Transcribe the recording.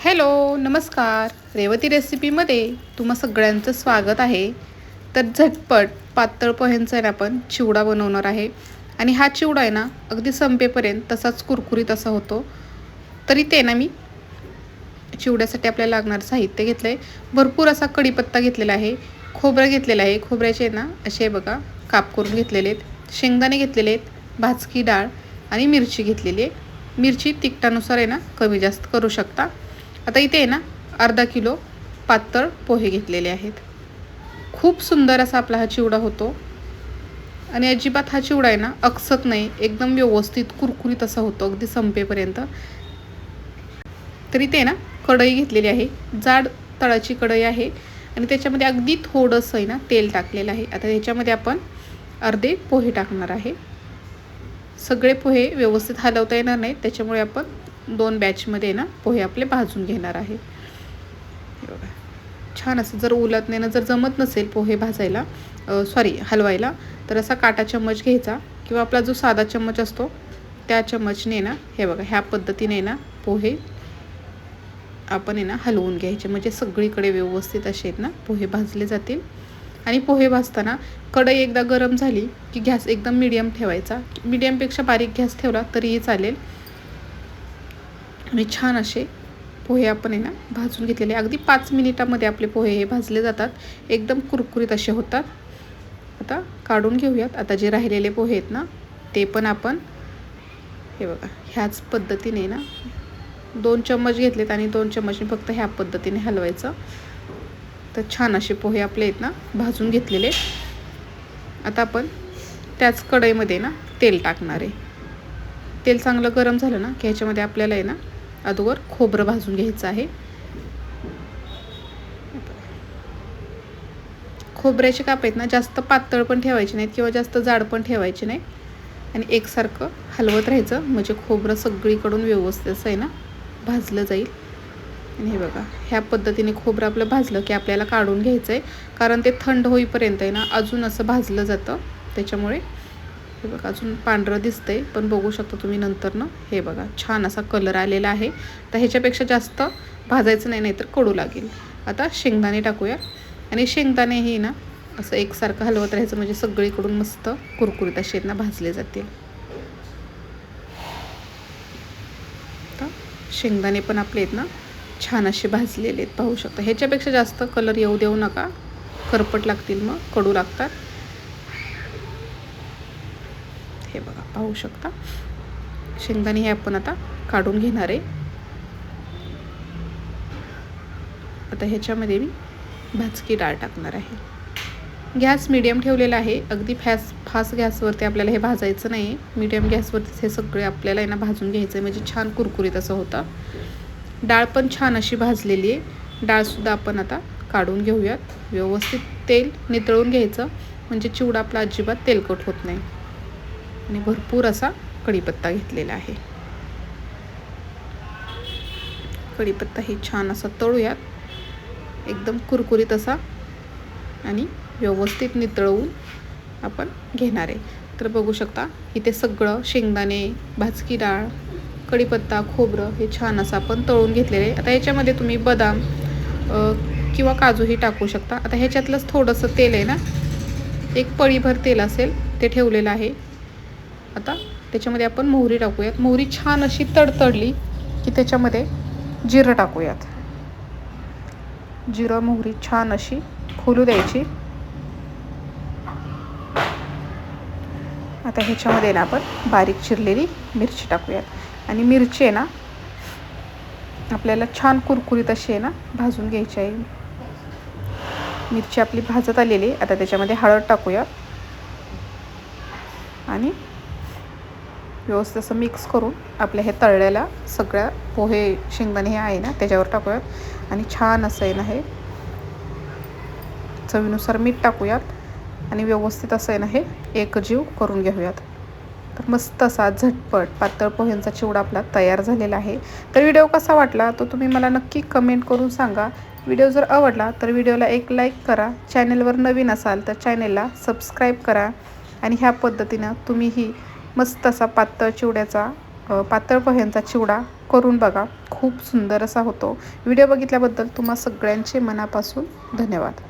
Hello नमस्कार. रेवती रेसिपीमध्ये तुम्हा सगळ्यांचं स्वागत आहे. तर झटपट पातळ पोह्यांचा आहे ना आपण चिवडा बनवणार आहे. आणि हा चिवडा आहे ना अगदी संपेपर्यंत तसाच कुरकुरीत असा होतो. तरी ते ना मी चिवड्यासाठी आपल्याला लागणारं साहित्य घेतलं आहे भरपूर असा कढीपत्ता घेतलेला आहे. खोबरं घेतलेलं आहे. खोबऱ्याचे ना असे बघा काप करून घेतलेले आहेत. शेंगदाणे घेतलेले आहेत भाजकी डाळ आणि मिरची घेतलेली आहे. मिरची तिखटानुसार आहे ना कमी जास्त करू शकता. आता इथे आहे ना अर्धा किलो पातळ पोहे घेतलेले आहेत. खूप सुंदर असा आपला हा चिवडा होतो. आणि अजिबात हा चिवडा आहे ना अक्सत नाही एकदम व्यवस्थित कुरकुरीत असा होतो अगदी संपेपर्यंत. तरी ते ना कढई घेतलेली आहे. जाड तळाची कढई आहे. आणि त्याच्यामध्ये अगदी थोडंसं आहे ना तेल टाकलेलं आहे. आता ह्याच्यामध्ये आपण अर्धे पोहे टाकणार आहे. सगळे पोहे व्यवस्थित हलवता येणार नाहीत त्याच्यामुळे आपण दोन बॅचमध्ये ना पोहे आपले भाजून घेणार आहे. छान असं जर उलत नाही ना जर जमत नसेल पोहे भाजायला सॉरी हलवायला तर असा काटा चम्मच घ्यायचा किंवा आपला जो साधा चम्मच असतो त्या चम्मचने ना हे बघा ह्या पद्धतीने ना पोहे आपण आहे ना हलवून घ्यायचे. म्हणजे सगळीकडे व्यवस्थित असे आहेत ना पोहे भाजले जातील. आणि पोहे भाजताना कढई एकदा गरम झाली की गॅस एकदम मिडियम ठेवायचा. मिडियमपेक्षा बारीक गॅस ठेवला तरीही चालेल. आणि छान असे पोहे आपण आहे ना भाजून घेतलेले. अगदी पाच मिनिटामध्ये आपले पोहे हे भाजले जातात. एकदम कुरकुरीत असे होतात. आता काढून घेऊयात. आता जे राहिलेले पोहे आहेत ना ते पण आपण हे बघा ह्याच पद्धतीने ना दोन चम्मच घेतलेत आणि दोन चम्मचने फक्त ह्या पद्धतीने हलवायचं. तर छान असे पोहे आपले आहेत ना भाजून घेतलेले. आता आपण त्याच कढईमध्ये ना तेल टाकणार आहे. तेल चांगलं गरम झालं ना की ह्याच्यामध्ये आपल्याला आहे ना अगोदर खोबरं भाजून घ्यायचं आहे. खोबऱ्याचे काप आहेत ना जास्त पातळ पण ठेवायचे नाहीत किंवा जास्त जाड पण ठेवायचे नाही. आणि एकसारखं हलवत राहायचं म्हणजे खोबरं सगळीकडून व्यवस्थित असं आहे ना भाजलं जाईल. आणि हे बघा ह्या पद्धतीने खोबरं आपलं भाजलं की आपल्याला काढून घ्यायचं आहे कारण ते थंड होईपर्यंत आहे ना अजून असं भाजलं जातं. त्याच्यामुळे हे बघा अजून पांढरं दिसतंय पण बघू शकता तुम्ही नंतर ना हे बघा छान असा कलर आलेला आहे. तर ह्याच्यापेक्षा जास्त भाजायचं नाही नाहीतर कडू लागेल. आता शेंगदाणे टाकूया. आणि शेंगदाणेही ना असं एकसारखं हलवत राहायचं म्हणजे सगळीकडून मस्त कुरकुरीत असे ना भाजले जातील. शेंगदाणे पण आपले आहेत ना छान असे भाजलेले आहेत पाहू शकता. ह्याच्यापेक्षा जास्त कलर येऊ देऊ नका. करपट लागतील मग कडू लागतात. हे बघा पाहू शकता. शेंगदाणे हे आपण आता काढून घेणार आहे. आता ह्याच्यामध्ये मी भाजकी डाळ टाकणार आहे. गॅस मिडियम ठेवलेला आहे. अगदी फॅस फास्ट गॅसवरती आपल्याला हे भाजायचं नाही मिडियम गॅसवरतीच हे सगळे आपल्याला यांना ना भाजून घ्यायचं आहे म्हणजे छान कुरकुरीत असं होतं. डाळ पण छान अशी भाजलेली आहे. डाळसुद्धा आपण आता काढून घेऊयात. व्यवस्थित तेल नितळून घ्यायचं. म्हणजे चिवडा आपला अजिबात तेलकट होत नाही. आणि भरपूर असा कढीपत्ता घेतलेला आहे. कढीपत्ता हे छान असा तळूयात. एकदम कुरकुरीत असा आणि व्यवस्थित नितळवून आपण घेणार आहे. तर बघू शकता इथे सगळं शेंगदाणे भाजकी डाळ कढीपत्ता खोबरं हे छान असं आपण तळून घेतलेलं आहे. आता ह्याच्यामध्ये तुम्ही बदाम किंवा काजूही टाकू शकता. आता ह्याच्यातलंच थोडंसं तेल आहे ना एक पळीभर तेल असेल ते ठेवलेलं आहे. आता त्याच्यामध्ये आपण मोहरी टाकूयात. मोहरी छान अशी तडतडली की त्याच्यामध्ये जिरं टाकूयात. जिरं मोहरी छान अशी खोलू द्यायची. आता ह्याच्यामध्ये ना आपण बारीक चिरलेली मिरची टाकूयात. आणि मिरची आहे ना आपल्याला छान कुरकुरीत अशी आहे ना भाजून घ्यायची आहे. मिरची आपली भाजत आलेली आता त्याच्यामध्ये हळद टाकूया आणि व्यवस्थित असं मिक्स करून आपल्या हे तळलेल्या सगळ्या पोहे शेंगदाणे हे आहे ना त्याच्यावर टाकूयात. आणि छान असं आहे ना हे. चवीनुसार मीठ टाकूयात. आणि व्यवस्थित असं आहे ना हे एकजीव करून घेऊयात. तर मस्त असा झटपट पातळ पोह्यांचा चिवडा आपला तयार झालेला आहे. तर व्हिडिओ कसा वाटला तो तुम्ही मला नक्की कमेंट करून सांगा. व्हिडिओ जर आवडला तर व्हिडिओला एक लाईक करा. चॅनलवर नवीन असाल तर चॅनेलला सबस्क्राईब करा. आणि ह्या पद्धतीनं तुम्हीही मस्त असा पातळ चिवड्याचा पातळ पोह्यांचा चिवडा करून बघा. खूप सुंदर असा होतो. व्हिडिओ बघितल्याबद्दल तुम्हा सगळ्यांचे मनापासून धन्यवाद.